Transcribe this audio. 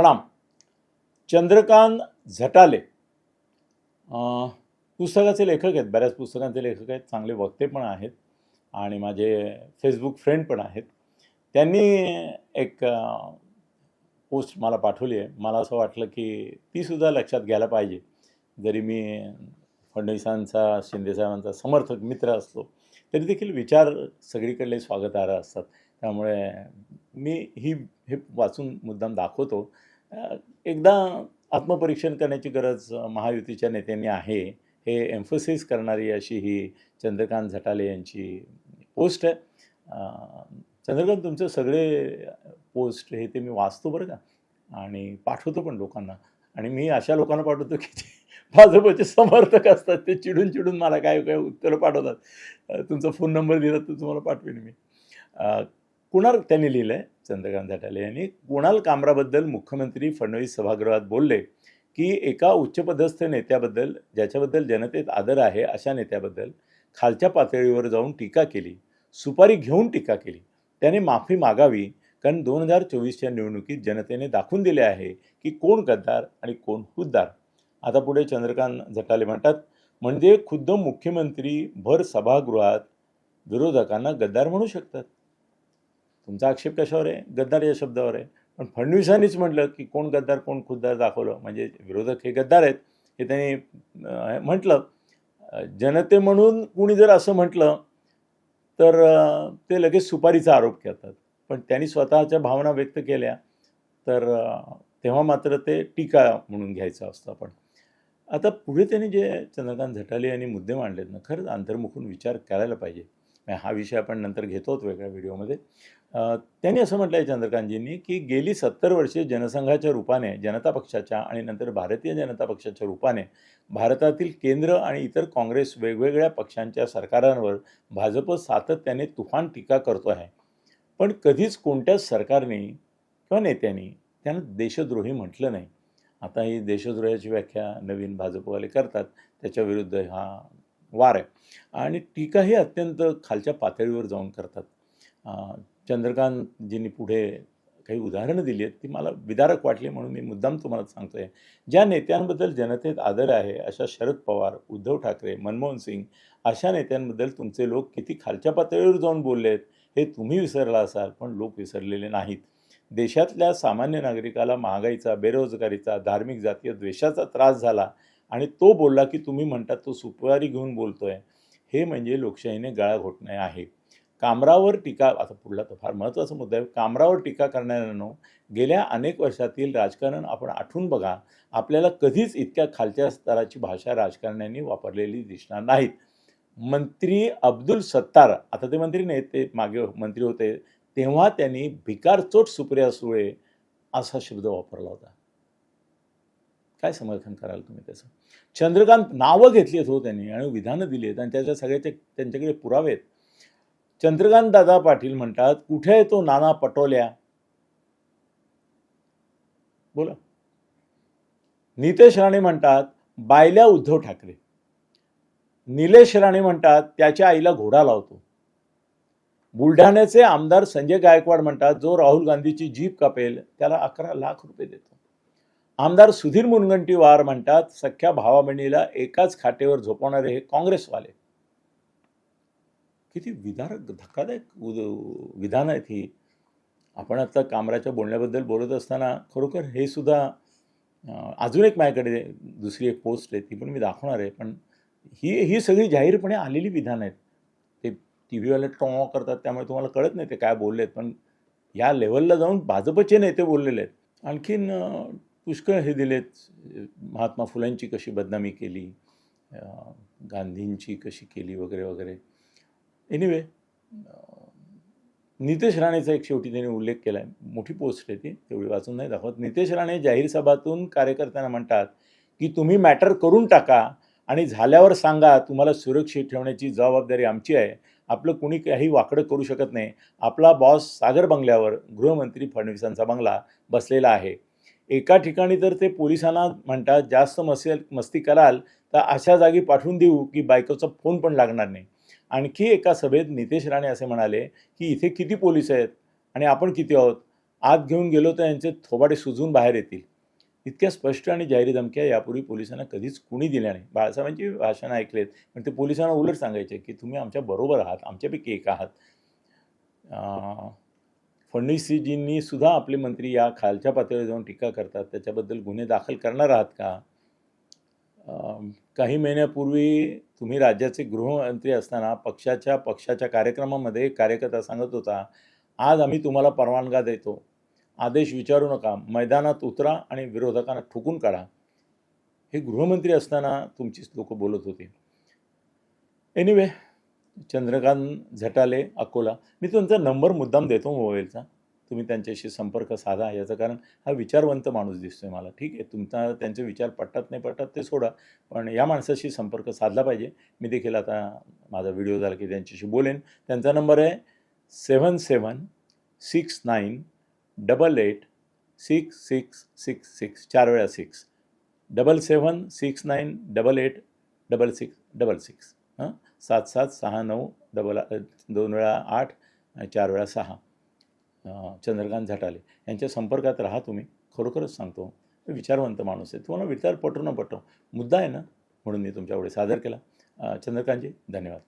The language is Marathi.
प्रणाम. चंद्रकांत झटाले. पुस्तकाचे लेखक आहेत बऱ्याच पुस्तकांचे लेखक आहेत चांगले वक्ते पण आहेत आणि माझे फेसबुक फ्रेंड पण आहेत. त्यांनी एक पोस्ट मला पाठवली आहे. मला असं वाटलं की तीसुद्धा लक्षात घ्यायला पाहिजे. जरी मी फडणवीसांचा शिंदेसाहेबांचा समर्थक मित्र असलो तरी देखील विचार सगळीकडले स्वागतार्ह असतात. त्यामुळे मी ही हे वाचून मुद्दाम दाखवतो. एकदा आत्मपरीक्षण करण्याची गरज महायुतीच्या नेत्यांनी आहे हे एम्फोसिस करणारी अशी ही चंद्रकांत झटाले यांची पोस्ट आहे. चंद्रकांत तुमचे सगळे पोस्ट हे ते मी वाचतो बरं का? आणि पाठवतो पण लोकांना. आणि मी अशा लोकांना पाठवतो की जे भाजपचे समर्थक असतात ते चिडून चिडून मला काय काय उत्तरं पाठवतात. तुमचा फोन नंबर दिला तर तुम्हाला पाठवेन मी. कुणाल त्यांनी लिहिलं आहे चंद्रकांत झटाले यांनी. कुणाल कामराबद्दल मुख्यमंत्री फडणवीस सभागृहात बोलले की एका उच्चपदस्थ नेत्याबद्दल ज्याच्याबद्दल जनतेत आदर आहे अशा नेत्याबद्दल खालच्या पातळीवर जाऊन टीका केली. सुपारी घेऊन टीका केली. त्याने माफी मागावी कारण दोन हजार चोवीसच्या निवडणुकीत जनतेने दाखवून दिले आहे की कोण गद्दार आणि कोण हुद्दार. आता पुढे चंद्रकांत झटाले म्हणतात म्हणजे खुद्द मुख्यमंत्री भर सभागृहात विरोधकांना गद्दार म्हणू शकतात? तुमचा आक्षेप कशावर आहे? गद्दार या शब्दावर आहे. पण फडणवीसांनीच म्हटलं की कोण गद्दार कोण खुद्दार दाखवलं. म्हणजे विरोधक हे गद्दार आहेत. हे त्यांनी म्हटलं जनते म्हणून कुणी जर असं म्हटलं तर ते लगेच सुपारीचा आरोप करतात. पण त्यांनी स्वतःच्या भावना व्यक्त केल्या तर तेव्हा मात्र ते टीका म्हणून घ्यायचं असतं आपण. आता पुढे त्यांनी जे चंद्रकांत झटाले यांनी मुद्दे मांडलेत ना खरंच अंतर्मुखून विचार करायला पाहिजे. हा विषय आपण नंतर घेतोच वेगळ्या व्हिडिओमध्ये. त्यांनी असं म्हटलं आहे चंद्रकांतजींनी की गेली सत्तर वर्षे जनसंघाच्या रूपाने जनता पक्षाच्या आणि नंतर भारतीय जनता पक्षाच्या रूपाने भारतातील केंद्र आणि इतर काँग्रेस वेगवेगळ्या पक्षांच्या सरकारांवर भाजप सातत्याने तुफान टीका करतो आहे. पण कधीच कोणत्याच सरकारने किंवा नेत्यांनी त्यांना देशद्रोही म्हटलं नाही. आता ही देशद्रोहाची व्याख्या नवीन भाजपवाले करतात. त्याच्याविरुद्ध हा वार आहे. आणि टीकाही अत्यंत खालच्या पातळीवर जाऊन करतात. चंद्रकांतजींनी पुढे काही उदाहरणं दिली आहेत ती मला विदारक वाटली म्हणून मी मुद्दाम तुम्हाला सांगतो आहे ज्या नेत्यांबद्दल जनतेत आदर आहे अशा शरद पवार उद्धव ठाकरे मनमोहन सिंग अशा नेत्यांबद्दल तुमचे लोक किती खालच्या पातळीवर जाऊन बोलले आहेत हे तुम्ही विसरला असाल पण लोक विसरलेले नाहीत. देशातल्या सामान्य नागरिकाला महागाईचा बेरोजगारीचा धार्मिक जातीय द्वेषाचा त्रास झाला आणि तो बोलला की तुम्ही म्हणतात तो सुपारी घेऊन बोलतोय. हे म्हणजे लोकशाहीने गळा घोटणे आहे. कामरावर टीका आता पुढला तर फार महत्त्वाचा मुद्दा आहे कामरावर टीका करणाऱ्यांनो गेल्या अनेक वर्षातील राजकारण आपण आठवून बघा आपल्याला कधीच इतक्या खालच्या स्तराची भाषा राजकारण्यांनी वापरलेली दिसणार नाहीत. मंत्री अब्दुल सत्तार आता ते मंत्री नाही ते मागे मंत्री होते तेव्हा त्यांनी भिकारचोट सुप्रिया सुळे असा शब्द वापरला होता. काय समर्थन कराल तुम्ही त्याचं? चंद्रकांत नावं घेतली आहेत हो त्यांनी आणि विधानं दिली आहेत आणि त्याच्या सगळ्याचे त्यांच्याकडे पुरावे आहेत चंद्रकांत दादा पाटील म्हणतात कुठे आहे तो नाना पटोल्या? बोला. नितेश राणे म्हणतात बायल्या उद्धव ठाकरे. निलेश राणे म्हणतात त्याच्या आईला घोडा लावतो. बुलढाण्याचे आमदार संजय गायकवाड म्हणतात जो राहुल गांधीची जीप कापेल त्याला अकरा लाख रुपये देतो. आमदार सुधीर मुनगंटीवार म्हणतात सख्या भावाबहिणीला एकाच खाटेवर झोपवणारे हे काँग्रेसवाले. किती विदारक धक्कादायक उद- विधान आहेत ही. आपण आता कामराच्या बोलण्याबद्दल बोलत असताना खरोखर हे सुद्धा अजून एक माझ्याकडे दुसरी एक पोस्ट आहे ती पण मी दाखवणार आहे. पण ही ही सगळी जाहीरपणे आलेली विधानं आहेत. ते टी व्हीवाले टॉ करतात त्यामुळे तुम्हाला कळत नाही ते काय बोलले आहेत पण या लेवलला जाऊन भाजपचे नेते बोललेले आहेत. आणखीन पुष्कळ हे दिलेत. महात्मा फुलांची कशी बदनामी केली गांधींची कशी केली वगैरे वगैरे. एनिवे नितेश राणेचा एक शेवटी त्यांनी उल्लेख केला आहे मोठी पोस्ट आहे ती तेवढी वाचून नाही दाखवत. नितेश राणे जाहीर सभातून कार्यकर्त्यांना म्हणतात की तुम्ही मॅटर करून टाका आणि झाल्यावर सांगा तुम्हाला सुरक्षित ठेवण्याची जबाबदारी आमची आहे. आपलं कुणी काही वाकडं करू शकत नाही. आपला बॉस सागर बंगल्यावर गृहमंत्री फडणवीसांचा बंगला बसलेला आहे. एका ठिकाणी तर ते पोलिसांना म्हणतात जास्त मस्ती मस्ती कराल तर अशा जागी पाठवून देऊ की बायकोचा फोन पण लागणार नाही. आणखी एका सभेत नितेश राणे असे म्हणाले की इथे किती पोलीस आहेत आणि आपण किती आहोत? आत घेऊन गेलो तर यांचे थोबाडे सुजून बाहेर येतील. इतक्या स्पष्ट आणि जाहीर धमक्या यापूर्वी पोलिसांना कधीच कुणी दिल्या नाही. बाळासाहेबांची भाषणं ऐकलेत पण ते पोलिसांना उलट सांगायचे की तुम्ही आमच्या बरोबर आहात आमच्यापैकी एक आहात. फडणवीसजींनी सुद्धा आपले मंत्री या खालच्या पातळीवर जाऊन टीका करतात. त्याच्याबद्दल गुन्हे दाखल करणार आहात का? काही महिन्यापूर्वी तुम्ही राज्याचे गृहमंत्री असताना पक्षाच्या पक्षाच्या कार्यक्रमामध्ये कार्यकर्ता सांगत होता आज आम्ही तुम्हाला परवानगा देतो. आदेश विचारू नका. मैदानात उतरा आणि विरोधकांना ठुकून काढा. हे गृहमंत्री असताना तुमचीच लोकं बोलत होते. एनिवे चंद्रकांत झटाले अकोला. मी तुमचा नंबर मुद्दाम देतो मोबाईलचा. तुम्ही त्यांच्याशी संपर्क साधा. याचं कारण हा विचारवंत माणूस दिसतो आहे मला. ठीक आहे? तुमचा त्यांचे विचार पटतात नाही पटतात ते सोडा. पण या माणसाशी संपर्क साधला पाहिजे. मी देखील आता माझा व्हिडिओ झाला की त्यांच्याशी बोलेन. त्यांचा नंबर आहे seven seven six nine double eight six six six six. चार वेळा six. Double seven six nine double eight double six double six. हां? सात सात सहा नऊ डबल दोन वेळा आठ चार वेळा सहा. चंद्रकांत झटाले यांच्या संपर्कात राहा तुम्ही. खरोखरच सांगतो विचारवंत माणूस आहे. तुम्हाला विचार पटो न पटो. मुद्दा आहे ना म्हणून मी तुमच्यापुढे सादर केला. चंद्रकांतजी धन्यवाद.